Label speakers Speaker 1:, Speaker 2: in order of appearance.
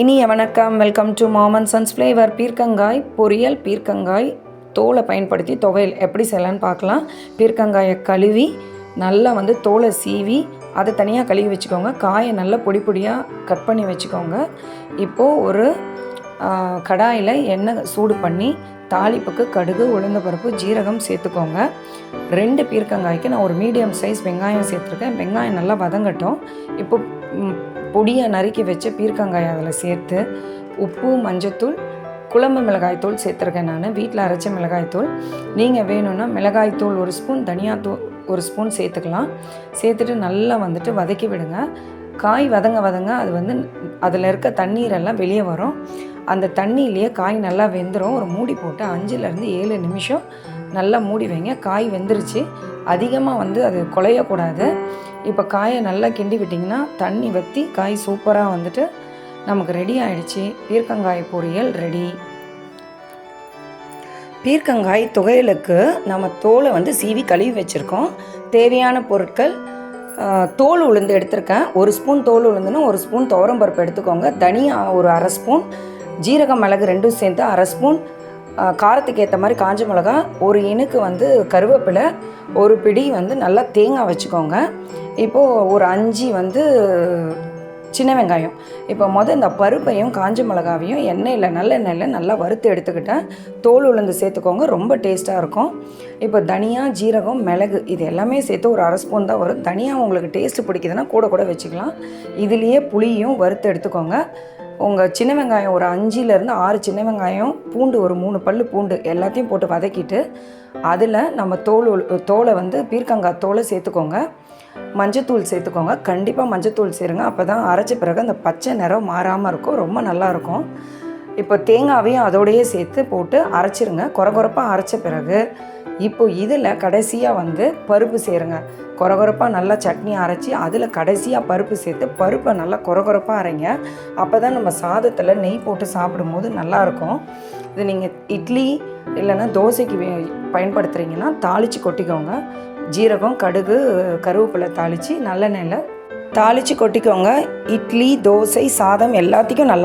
Speaker 1: இனிய வணக்கம். Welcome to Maman sons flavour பீர்க்கங்காய் பொரியல் பீர்க்கங்காய் தோலை பயன்படுத்தி துவையல் எப்படி செய்யலான்னு பார்க்கலாம். பீர்க்கங்காயை கழுவி நல்லா வந்து தோலை சீவி அதை தனியாக கழுவி வச்சுக்கோங்க. காயை நல்லா பொடி பொடியாக கட் பண்ணி வச்சுக்கோங்க. இப்போது ஒரு கடாயில் எண்ணெய் சூடு பண்ணி தாளிப்புக்கு கடுகு உளுந்த பருப்பு ஜீரகம் சேர்த்துக்கோங்க. ரெண்டு பீர்க்கங்காய்க்கு நான் ஒரு மீடியம் சைஸ் வெங்காயம் சேர்த்துருக்கேன். வெங்காயம் நல்லா வதங்கட்டும். இப்போ பொடியை நறுக்கி வச்ச பீர்க்கங்காய் அதில் சேர்த்து உப்பு மஞ்சத்தூள் குழம்பு மிளகாய்த்தூள் சேர்த்துருக்கேன் நான். வீட்டில் அரைச்ச மிளகாய்த்தூள் நீங்கள் வேணும்னா மிளகாய்த்தூள் ஒரு ஸ்பூன் தனியாத்தூள் ஒரு ஸ்பூன் சேர்த்துக்கலாம். சேர்த்துட்டு நல்லா வந்துட்டு வதக்கி விடுங்க. காய் வதங்க வதங்க அது வந்து அதில் இருக்க தண்ணீரெல்லாம் வெளியே வரும். அந்த தண்ணியிலேயே காய் நல்லா வெந்துடும் ஒரு மூடி போட்டு அஞ்சுலேருந்து ஏழு நிமிஷம் நல்லா மூடி வைங்க. காய் வெந்துருச்சு. அதிகமாக வந்து அது குலையக்கூடாது இப்போ காயை நல்லா கிண்டி விட்டிங்கன்னா தண்ணி வற்றி காய் சூப்பராக வந்துட்டு நமக்கு ரெடி ஆயிடுச்சு. பீர்க்கங்காய் பொரியல் ரெடி. பீர்க்கங்காய் துவையலுக்கு நம்ம தோலை வந்து சீவி கழுவி வச்சுருக்கோம். தேவையான பொருட்கள் தோல் உளுந்து எடுத்திருக்கேன். ஒரு ஸ்பூன் தோல் உளுந்துன்னா ஒரு ஸ்பூன் துவரம்பருப்பு எடுத்துக்கோங்க. தனியா ஒரு அரை ஸ்பூன் ஜீரகம் மிளகு ரெண்டும் சேர்த்து அரை ஸ்பூன் காரத்துக்கு ஏற்ற மாதிரி காஞ்ச மிளகா ஒரு இனுக்கு வந்து கருவேப்பிலை ஒரு பிடி வந்து நல்லா தேங்காய் வச்சுக்கோங்க. இப்போது ஒரு அஞ்சு வந்து சின்ன வெங்காயம். இப்போ மொதல் இந்த பருப்பையும் காஞ்ச மிளகாவையும் எண்ணெயில் நல்லெண்ணெயில் நல்லா வறுத்து எடுத்துக்கிட்டேன். தோல் உளுந்து சேர்த்துக்கோங்க ரொம்ப டேஸ்ட்டாக இருக்கும். இப்போ தனியா ஜீரகம் மிளகு இது எல்லாமே சேர்த்து ஒரு அரை ஸ்பூன் தான் வரும். தனியாக உங்களுக்கு டேஸ்ட் பிடிக்குதுன்னா கூட கூட வச்சுக்கலாம். இதுலேயே புளியும் வறுத்து எடுத்துக்கோங்க. உங்கள் சின்ன வெங்காயம் ஒரு அஞ்சுலேருந்து ஆறு சின்ன வெங்காயம் பூண்டு ஒரு மூணு பல் பூண்டு எல்லாத்தையும் போட்டு வதக்கிட்டு அதில் நம்ம தோல் தோலை வந்து பீர்க்கங்காய் தோலை சேர்த்துக்கோங்க. மஞ்சத்தூள் சேர்த்துக்கோங்க. கண்டிப்பாக மஞ்சத்தூள் சேருங்க. அப்போ தான் அரைச்ச பிறகு அந்த பச்சை நிறம் மாறாமல் இருக்கும். ரொம்ப நல்லாயிருக்கும் இப்போ தேங்காவையும் அதோடையே சேர்த்து போட்டு அரைச்சிருங்க. குறகுறப்பாக அரைச்ச பிறகு இப்போ இதில் கடைசியாக வந்து பருப்பு சேருங்க. குறகுறப்பாக நல்லா சட்னி அரைச்சி அதில் கடைசியாக பருப்பு சேர்த்து பருப்பை நல்லா குறகுறப்பாக அரைங்க. அப்போ தான் நம்ம சாதத்தில் நெய் போட்டு சாப்பிடும்போது நல்லாயிருக்கும் இது நீங்கள் இட்லி இல்லைன்னா தோசைக்கு பயன்படுத்துகிறீங்கன்னா தாளித்து கொட்டிக்கோங்க. ஜீரகம் கடுகு கருவேப்பிலை தாளித்து நல்லெண்ணெயில் தாளித்து கொட்டிக்கோங்க. இட்லி தோசை சாதம் எல்லாத்துக்கும் நல்லா